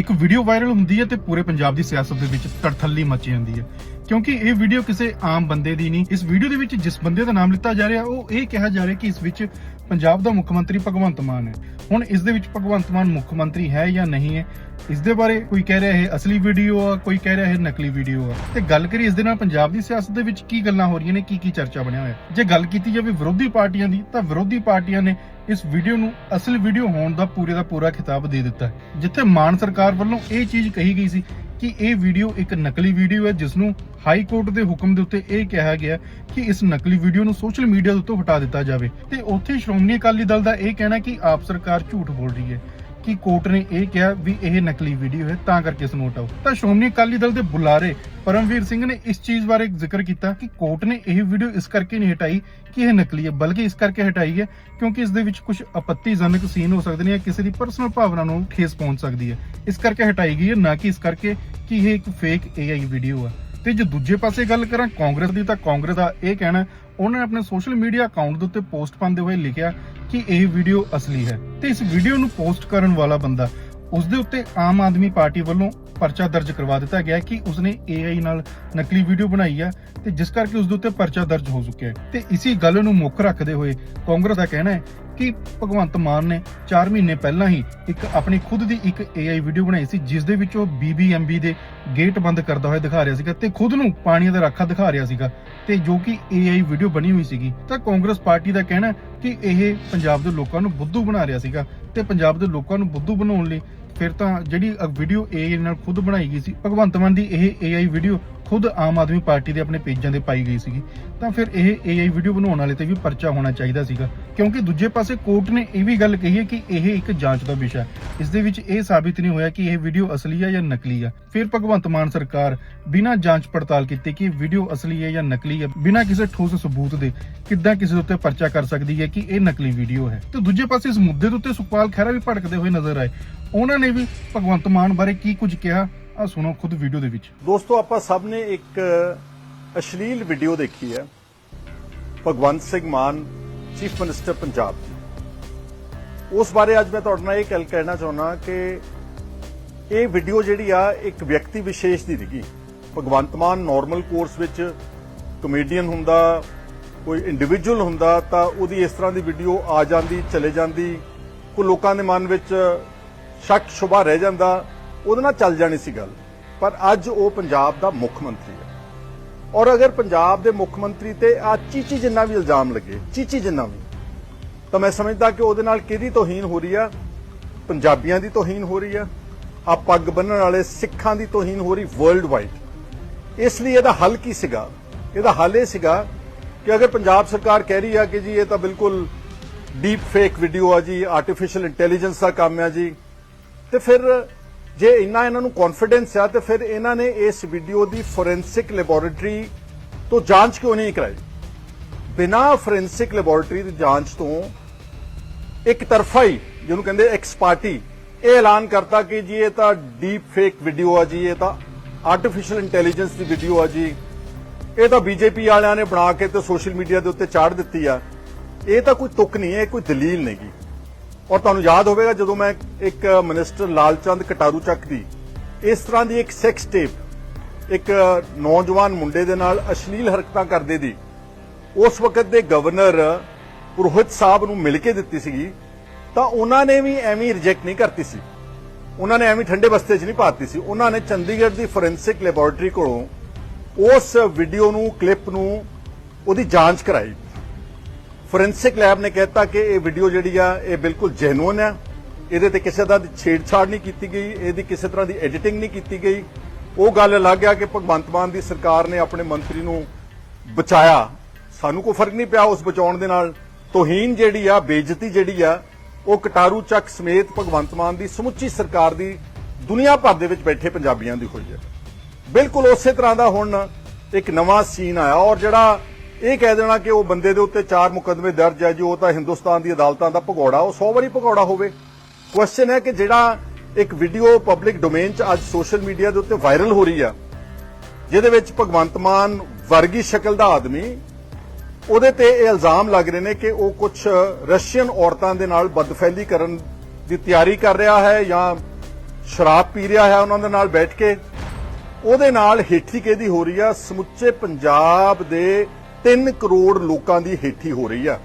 ਇੱਕ video viral ਹੁੰਦੀ ਹੈ ਤੇ ਪੂਰੇ ਪੰਜਾਬ ਦੀ ਸਿਆਸਤ ਦੇ ਵਿੱਚ ਤੜਥੱਲੀ ਮਚ ਜਾਂਦੀ ਹੈ। ਕਿਉਂਕਿ ਇਹ ਵੀਡੀਓ ਕਿਸੇ ਆਮ ਬੰਦੇ ਦੀ ਨਹੀਂ। ਇਸ ਵੀਡੀਓ ਦੇ ਵਿੱਚ ਜਿਸ ਬੰਦੇ ਦਾ ਨਾਮ ਲਿੱਤਾ ਜਾ ਰਿਹਾ, ਉਹ ਇਹ ਕਿਹਾ ਜਾ ਰਿਹਾ ਕਿ ਇਸ ਵਿੱਚ ਪੰਜਾਬ ਦਾ ਮੁੱਖ ਮੰਤਰੀ ਭਗਵੰਤ ਮਾਨ ਹੈ। ਹੁਣ ਇਸ ਦੇ ਵਿੱਚ ਭਗਵੰਤ ਮਾਨ ਮੁੱਖ ਮੰਤਰੀ ਹੈ ਜਾਂ ਨਹੀਂ ਹੈ, ਇਸ ਦੇ ਬਾਰੇ ਕੋਈ ਕਹਿ ਰਿਹਾ ਇਹ ਅਸਲੀ ਵੀਡੀਓ ਆ, ਕੋਈ ਕਹਿ ਰਿਹਾ ਇਹ ਨਕਲੀ ਵੀਡੀਓ ਆ। ਤੇ ਗੱਲ ਕਰੀ ਇਸ ਦੇ ਨਾਲ ਪੰਜਾਬ ਦੀ ਸਿਆਸਤ ਦੇ ਵਿੱਚ ਕੀ ਗੱਲਾਂ ਹੋ ਰਹੀਆਂ ਨੇ, ਕੀ ਕੀ ਚਰਚਾ ਬਣਿਆ ਹੋਇਆ? ਜੇ ਗੱਲ ਕੀਤੀ ਜਾਵੇ ਵਿਰੋਧੀ ਪਾਰਟੀਆਂ ਦੀ, ਤਾਂ ਵਿਰੋਧੀ ਪਾਰਟੀਆਂ ਨੇ ਇਸ ਵੀਡੀਓ ਨੂੰ ਅਸਲ ਵੀਡੀਓ ਹੋਣ ਦਾ ਪੂਰੇ ਦਾ ਪੂਰਾ ਖਿਤਾਬ ਦੇ ਦਿੱਤਾ। ਜਿੱਥੇ ਮਾਨ ਸਰਕਾਰ ਵੱਲੋਂ ਇਹ ਚੀਜ਼ ਕਹੀ ਗਈ ਸੀ ਕਿ ਇਹ ਵੀਡੀਓ ਇੱਕ ਨਕਲੀ ਵੀਡੀਓ ਹੈ ਜਿਸ ਨੂੰ ਹਾਈ ਕੋਰਟ ਦੇ ਹੁਕਮ ਦੇ ਉੱਤੇ ਇਹ ਕਿਹਾ ਗਿਆ ਕਿ ਇਸ ਨਕਲੀ ਵੀਡੀਓ ਨੂੰ ਸੋਸ਼ਲ ਮੀਡੀਆ ਦੇ ਉੱਤੇ ਹਟਾ ਦਿੱਤਾ ਜਾਵੇ। ਤੇ ਉੱਥੇ ਸ਼੍ਰੋਮਣੀ ਅਕਾਲੀ ਦਲ ਦਾ ਇਹ ਕਹਿਣਾ ਕਿ ਆਪ ਸਰਕਾਰ ਝੂਠ ਬੋਲ ਰਹੀ ਹੈ। ਕਿ ਕੋਰਟ ਨੇ ਇਹ ਕਿਹਾ ਵੀ ਇਹ ਨਕਲੀ ਵੀਡੀਓ ਹੈ, ਤਾਂ ਕਰਕੇ ਇਸ ਨੂੰ ਹਟਾਓ। ਤਾਂ ਸ਼੍ਰੋਮਣੀ ਅਕਾਲੀ ਦਲ ਦੇ ਬੁਲਾਰੇ ਪਰਮਵੀਰ ਸਿੰਘ ਨੇ ਇਸ ਚੀਜ਼ ਬਾਰੇ ਜ਼ਿਕਰ ਕੀਤਾ ਕਿ ਕੋਰਟ ਨੇ ਇਹ ਵੀਡੀਓ ਇਸ ਕਰਕੇ ਨਹੀਂ ਹਟਾਈ ਕਿ ਇਹ ਨਕਲੀ ਹੈ, ਬਲਕਿ ਇਸ ਕਰਕੇ ਹਟਾਈ ਹੈ ਕਿਉਂਕਿ ਇਸ ਦੇ ਵਿੱਚ ਕੁਝ ਆਪੱਤੀਜਨਕ ਸੀਨ ਹੋ ਸਕਦੇ ਨੇ ਜਾਂ ਕਿਸੇ ਦੀ ਪਰਸਨਲ ਭਾਵਨਾ ਨੂੰ ਠੇਸ ਪਹੁੰਚ ਸਕਦੀ ਹੈ। ਇਸ ਕਰਕੇ ਹਟਾਈ ਗਈ ਹੈ, ਨਾ ਕਿ ਇਸ ਕਰਕੇ ਕਿ ਇਹ ਇੱਕ ਫੇਕ AI ਵੀਡੀਓ ਹੈ ਤੇ ਜੇ ਦੂਜੇ ਪਾਸੇ ਗੱਲ ਕਰਾਂ ਕਾਂਗਰਸ ਦੀ, ਤਾਂ ਕਾਂਗਰਸ ਦਾ ਇਹ ਕਹਿਣਾ ਉਹਨਾਂ ਨੇ ਆਪਣੇ ਸੋਸ਼ਲ ਮੀਡੀਆ ਅਕਾਊਂਟ ਦੇ ਉੱਤੇ ਪੋਸਟ ਪਾਉਂਦੇ ਹੋਏ ਲਿਖਿਆ ਕਿ ਇਹ ਵੀਡੀਓ ਅਸਲੀ ਹੈ। ਤੇ ਇਸ ਵੀਡੀਓ ਨੂੰ ਪੋਸਟ ਕਰਨ ਵਾਲਾ ਬੰਦਾ ਉਸ ਦੇ ਉੱਤੇ ਆਮ ਆਦਮੀ ਪਾਰਟੀ ਵੱਲੋਂ ਪਰਚਾ ਦਰਜ ਕਰਵਾ ਦਿੱਤਾ ਗਿਆ ਕਿ ਉਸਨੇ AI ਨਾਲ ਨਕਲੀ ਵੀਡੀਓ ਬਣਾਈ ਆ ਤੇ ਜਿਸ ਕਰਕੇ ਉਸ ਦੇ ਉੱਤੇ ਪਰਚਾ ਦਰਜ ਹੋ ਚੁੱਕਿਆ ਹੈ। ਤੇ ਇਸੇ ਗੱਲ ਨੂੰ ਮੁੱਖ ਰੱਖਦੇ ਹੋਏ ਕਾਂਗਰਸ ਦਾ ਕਹਿਣਾ ਹੈ ਕਿ ਭਗਵੰਤ ਮਾਨ ਨੇ 4 ਮਹੀਨੇ ਪਹਿਲਾਂ ਹੀ ਇੱਕ ਆਪਣੀ ਖੁਦ ਦੀ ਇੱਕ AI ਵੀਡੀਓ ਬਣਾਈ ਸੀ, ਜਿਸ ਦੇ ਵਿੱਚ ਉਹ BBMB ਦੇ ਗੇਟ ਬੰਦ ਕਰਦਾ ਹੋਇਆ ਦਿਖਾ ਰਿਹਾ ਸੀਗਾ ਤੇ ਖੁਦ ਨੂੰ ਪਾਣੀ ਦਾ ਰਾਖਾ ਦਿਖਾ ਰਿਹਾ ਸੀਗਾ ਤੇ ਜੋ ਕਿ AI ਵੀਡੀਓ ਬਣੀ ਹੋਈ ਸੀਗੀ। ਤਾਂ ਕਾਂਗਰਸ ਪਾਰਟੀ ਦਾ ਕਹਿਣਾ ਕਿ ਇਹ ਪੰਜਾਬ ਦੇ ਲੋਕਾਂ ਨੂੰ ਬੁੱਧੂ ਬਣਾ ਰਿਹਾ ਸੀਗਾ ਤੇ ਪੰਜਾਬ ਦੇ ਲੋਕਾਂ ਨੂੰ ਬੁੱਧੂ ਬਣਾਉਣ ਲਈ ਫਿਰ ਤਾਂ ਜਿਹੜੀ ਵੀਡੀਓ AI ਨਾਲ ਖੁਦ ਬਣਾਈ ਗਈ ਸੀ, ਭਗਵੰਤ ਮਾਨ ਦੀ ਇਹ AI ਵੀਡੀਓ ਖੁਦ ਆਮ ਆਦਮੀ ਪਾਰਟੀ ਦੇ ਆਪਣੇ ਪੇਜਾਂ ਤੇ ਪਾਈ ਗਈ ਸੀਗੀ। ਤਾਂ ਫਿਰ ਇਹ AI ਵੀਡੀਓ ਬਣਾਉਣ ਵਾਲੇ ਤੇ ਵੀ ਪਰਚਾ ਹੋਣਾ ਚਾਹੀਦਾ ਸੀਗਾ। ਕਿਉਂਕਿ ਦੂਜੇ ਪਾਸੇ ਕੋਰਟ ਨੇ ਇਹ ਵੀ ਗੱਲ ਕਹੀ ਹੈ ਕਿ ਇਹ ਇੱਕ ਜਾਂਚ ਦਾ ਵਿਸ਼ਾ ਇਸ ਦੇ ਵਿੱਚ ਇਹ ਸਾਬਿਤ ਨਹੀਂ ਹੋਇਆ ਕਿ ਇਹ ਵੀਡੀਓ ਅਸਲੀ ਹੈ ਜਾਂ ਨਕਲੀ ਹੈ। ਫਿਰ ਭਗਵੰਤ ਮਾਨ ਸਰਕਾਰ ਬਿਨਾਂ ਜਾਂਚ ਪੜਤਾਲ ਕੀਤੇ ਕਿ ਵੀਡੀਓ ਅਸਲੀ ਹੈ ਜਾਂ ਨਕਲੀ ਹੈ, ਬਿਨਾਂ ਕਿਸੇ ਠੋਸ ਸਬੂਤ ਦੇ ਕਿੱਦਾਂ ਕਿਸੇ ਦੇ ਉੱਤੇ ਪਰਚਾ ਕਰ ਸਕਦੀ ਹੈ ਕਿ ਇਹ ਨਕਲੀ ਵੀਡੀਓ ਹੈ। ਤੇ ਦੂਜੇ ਪਾਸੇ ਇਸ ਮੁੱਦੇ ਦੇ ਉੱਤੇ ਸੁਖਪਾਲ ਖਹਿਰਾ ਵੀ ਭੜਕਦੇ ਹੋਏ ਨਜ਼ਰ ਆਏ। ਉਹਨਾਂ ਨੇ ਵੀ ਭਗਵੰਤ ਮਾਨ ਬਾਰੇ ਕੀ ਕੁਝ ਕਿਹਾ? ਆ ਸੁਣੋ ਖੁਦ ਵੀਡੀਓ ਦੇ ਵਿੱਚ। ਦੋਸਤੋ, ਆਪਾਂ ਸਭ ਨੇ ਇੱਕ ਅਸ਼ਲੀਲ ਵੀਡੀਓ ਦੇਖੀ ਹੈ। ਭਗਵੰਤ ਸਿੰਘ ਮਾਨ ਚੀਫ ਮਿਨਿਸਟਰ ਪੰਜਾਬ ਉਸ ਬਾਰੇ ਅੱਜ ਮੈਂ ਤੁਹਾਡੇ ਨਾਲ ਇਹ ਗੱਲ ਕਹਿਣਾ ਚਾਹੁੰਦਾ ਕਿ ਇਹ ਵੀਡੀਓ ਜਿਹੜੀ ਆ, ਇੱਕ ਵਿਅਕਤੀ ਵਿਸ਼ੇਸ਼ ਦੀ ਨਹੀਂ ਭਗਵੰਤ ਮਾਨ ਨਾਰਮਲ ਕੋਰਸ ਵਿੱਚ ਕਮੇਡੀਅਨ ਹੁੰਦਾ, ਕੋਈ ਇੰਡੀਵਿਜੂਅਲ ਹੁੰਦਾ, ਤਾਂ ਉਹਦੀ ਇਸ ਤਰ੍ਹਾਂ ਦੀ ਵੀਡੀਓ ਆ ਜਾਂਦੀ, ਚਲੇ ਜਾਂਦੀ। ਕੋਈ ਲੋਕਾਂ ਦੇ ਮਨ ਵਿੱਚ ਸ਼ੱਕ ਸ਼ੁਬਾ ਰਹਿ ਜਾਂਦਾ, ਉਹਦੇ ਨਾਲ ਚੱਲ ਜਾਣੀ ਸੀ ਗੱਲ। ਪਰ ਅੱਜ ਉਹ ਪੰਜਾਬ ਦਾ ਮੁੱਖ ਮੰਤਰੀ ਹੈ। ਔਰ ਅਗਰ ਪੰਜਾਬ ਦੇ ਮੁੱਖ ਮੰਤਰੀ ਤੇ ਆ ਚੀਚੀ ਜਿੰਨਾ ਵੀ ਇਲਜ਼ਾਮ ਲੱਗੇ, ਚੀਚੀ ਜਿੰਨਾ ਵੀ, ਤਾਂ ਮੈਂ ਸਮਝਦਾ ਕਿ ਉਹਦੇ ਨਾਲ ਕਿਹਦੀ ਤੋਹੀਨ ਹੋ ਰਹੀ ਆ? ਪੰਜਾਬੀਆਂ ਦੀ ਤੋਹੀਨ ਹੋ ਰਹੀ ਆ? ਆ ਪੱਗ ਬੰਨਣ ਵਾਲੇ ਸਿੱਖਾਂ ਦੀ ਤੋਹੀਨ ਹੋ ਰਹੀ ਵਰਲਡ ਵਾਈਡ ਇਸ ਲਈ ਇਹਦਾ ਹੱਲ ਕੀ ਸੀਗਾ? ਇਹਦਾ ਹੱਲ ਇਹ ਸੀਗਾ ਕਿ ਅਗਰ ਪੰਜਾਬ ਸਰਕਾਰ ਕਹਿ ਰਹੀ ਆ ਕਿ ਜੀ ਇਹ ਤਾਂ ਬਿਲਕੁਲ ਡੀਪ ਫੇਕ ਵੀਡੀਓ ਆ ਜੀ ਆਰਟੀਫੀਸ਼ੀਅਲ ਇੰਟੈਲੀਜੈਂਸ ਦਾ ਕੰਮ ਆ ਜੀ ਤੇ ਫਿਰ ਜੇ ਇੰਨਾ ਇਹਨਾਂ ਨੂੰ ਕੌਨਫੀਡੈਂਸ ਆ, ਤੇ ਫਿਰ ਇਹਨਾਂ ਨੇ ਇਸ ਵੀਡੀਓ ਦੀ ਫੋਰੈਂਸਿਕ ਲੈਬੋਰੇਟਰੀ ਤੋਂ ਜਾਂਚ ਕਿਉਂ ਨਹੀਂ ਕਰਾਈ? ਬਿਨਾ ਫੋਰੈਂਸਿਕ ਲੈਬੋਰੇਟਰੀ ਦੀ ਜਾਂਚ ਤੋਂ ਇੱਕ ਤਰਫਾ ਹੀ, ਜਿਹਨੂੰ ਕਹਿੰਦੇ ਐਕਸ ਪਾਰਟੀ ਇਹ ਐਲਾਨ ਕਰਤਾ ਕਿ ਜੀ ਇਹ ਤਾਂ ਡੀਪ ਫੇਕ ਵੀਡੀਓ ਆ ਜੀ, ਇਹ ਤਾਂ ਆਰਟੀਫੀਸ਼ੀਅਲ ਇੰਟੈਲੀਜੈਂਸ ਦੀ ਵੀਡੀਓ ਆ ਜੀ। ਇਹ ਤਾਂ ਬੀਜੇਪੀ ਵਾਲਿਆਂ ਨੇ ਬਣਾ ਕੇ ਤੇ ਸੋਸ਼ਲ ਮੀਡੀਆ ਦੇ ਉੱਤੇ ਚਾੜ ਦਿੱਤੀ ਆ। ਇਹ ਤਾਂ ਕੋਈ ਤੁਕ ਨਹੀਂ ਹੈ, ਇਹ ਕੋਈ ਦਲੀਲ ਨਹੀਂਗੀ ਔਰ ਤੁਹਾਨੂੰ ਯਾਦ ਹੋਵੇਗਾ ਜਦੋਂ ਮੈਂ ਇੱਕ ਮਿਨਿਸਟਰ ਲਾਲਚੰਦ ਕਟਾਰੂ ਚੱਕ ਦੀ, ਇਸ ਤਰ੍ਹਾਂ ਦੀ ਇੱਕ ਸੈਕਸ ਟੇਪ ਇੱਕ ਨੌਜਵਾਨ ਮੁੰਡੇ ਦੇ ਨਾਲ ਅਸ਼ਲੀਲ ਹਰਕਤਾਂ ਕਰਦੇ ਦੀ, ਉਸ ਵਕਤ ਦੇ ਗਵਰਨਰ ਪੁਰੋਹਿਤ ਸਾਹਿਬ ਨੂੰ ਮਿਲ ਕੇ ਦਿੱਤੀ ਸੀਗੀ, ਤਾਂ ਉਹਨਾਂ ਨੇ ਵੀ ਐਵੇਂ ਰਿਜੈਕਟ ਨਹੀਂ ਕਰਤੀ ਸੀ। ਉਹਨਾਂ ਨੇ ਐਵੇਂ ਠੰਡੇ ਬਸਤੇ 'ਚ ਨਹੀਂ ਪਾਤੀ ਸੀ। ਉਹਨਾਂ ਨੇ ਚੰਡੀਗੜ੍ਹ ਦੀ ਫੋਰੈਂਸਿਕ ਲੈਬੋਰੇਟਰੀ ਕੋਲੋਂ ਉਸ ਵੀਡੀਓ ਨੂੰ ਕਲਿੱਪ ਨੂੰ ਉਹਦੀ ਜਾਂਚ ਕਰਾਈ। ਫੋਰੈਂਸਿਕ ਲੈਬ ਨੇ ਕਹਿਤਾ ਕਿ ਇਹ ਵੀਡੀਓ ਜਿਹੜੀ ਆ, ਇਹ ਬਿਲਕੁਲ ਜੈਨੂਇਨ ਹੈ ਇਹਦੇ ਤੇ ਕਿਸੇ ਦਾ ਛੇੜਛਾੜ ਨਹੀਂ ਕੀਤੀ ਗਈ, ਇਹਦੀ ਕਿਸੇ ਤਰ੍ਹਾਂ ਦੀ ਐਡੀਟਿੰਗ ਨਹੀਂ ਕੀਤੀ ਗਈ। ਉਹ ਗੱਲ ਅਲੱਗ ਆ ਕਿ ਭਗਵੰਤ ਮਾਨ ਦੀ ਸਰਕਾਰ ਨੇ ਆਪਣੇ ਮੰਤਰੀ ਨੂੰ ਬਚਾਇਆ। ਸਾਨੂੰ ਕੋਈ ਫ਼ਰਕ ਨਹੀਂ ਪਿਆ ਉਸ ਬਚਾਉਣ ਦੇ ਨਾਲ। ਤੋਹੀਨ ਜਿਹੜੀ ਆ, ਬੇਇੱਜ਼ਤੀ ਜਿਹੜੀ ਆ, ਉਹ ਕਟਾਰੂ ਚੱਕ ਸਮੇਤ ਭਗਵੰਤ ਮਾਨ ਦੀ ਸਮੁੱਚੀ ਸਰਕਾਰ ਦੀ ਦੁਨੀਆ ਭਰ ਦੇ ਵਿੱਚ ਬੈਠੇ ਪੰਜਾਬੀਆਂ ਦੀ ਹੋਈ ਹੈ। ਬਿਲਕੁਲ ਉਸੇ ਤਰ੍ਹਾਂ ਦਾ ਹੁਣ ਇੱਕ ਨਵਾਂ ਸੀਨ ਆਇਆ ਔਰ ਜਿਹੜਾ ਇਹ ਕਹਿ ਦੇਣਾ ਕਿ ਉਹ ਬੰਦੇ ਦੇ ਉੱਤੇ ਚਾਰ ਮੁਕੱਦਮੇ ਦਰਜ ਹੈ ਜੀ, ਉਹ ਤਾਂ ਹਿੰਦੁਸਤਾਨ ਦੀ ਅਦਾਲਤਾਂ ਦਾ ਭਗੌੜਾ, ਉਹ 100 ਵਾਰੀ ਭਗੌੜਾ ਹੋਵੇ। ਕੁਐਸਚਨ ਹੈ ਕਿ ਜਿਹੜਾ ਇੱਕ ਵੀਡੀਓ ਪਬਲਿਕ ਡੋਮੇਨ 'ਚ ਅੱਜ ਸੋਸ਼ਲ ਮੀਡੀਆ ਦੇ ਉੱਤੇ ਵਾਇਰਲ ਹੋ ਰਹੀ ਆ, ਜਿਹਦੇ ਵਿੱਚ ਭਗਵੰਤ ਮਾਨ ਵਰਗੀ ਸ਼ਕਲ ਦਾ ਆਦਮੀ, ਉਹਦੇ ਤੇ ਇਹ ਇਲਜ਼ਾਮ ਲੱਗ ਰਹੇ ਨੇ ਕਿ ਉਹ ਕੁਝ ਰਸ਼ੀਅਨ ਔਰਤਾਂ ਦੇ ਨਾਲ ਬਦਫੈਲੀ ਕਰਨ ਦੀ ਤਿਆਰੀ ਕਰ ਰਿਹਾ ਹੈ ਜਾਂ ਸ਼ਰਾਬ ਪੀ ਰਿਹਾ ਹੈ ਉਹਨਾਂ ਦੇ ਨਾਲ ਬੈਠ ਕੇ। ਉਹਦੇ ਨਾਲ ਹੇਠੀ ਕਿਹਦੀ ਹੋ ਰਹੀ ਆ? ਸਮੁੱਚੇ ਪੰਜਾਬ ਦੇ 3 ਕਰੋੜ ਲੋਕਾਂ ਦੀ ਹੇਠੀ ਹੋ ਰਹੀ ਆ।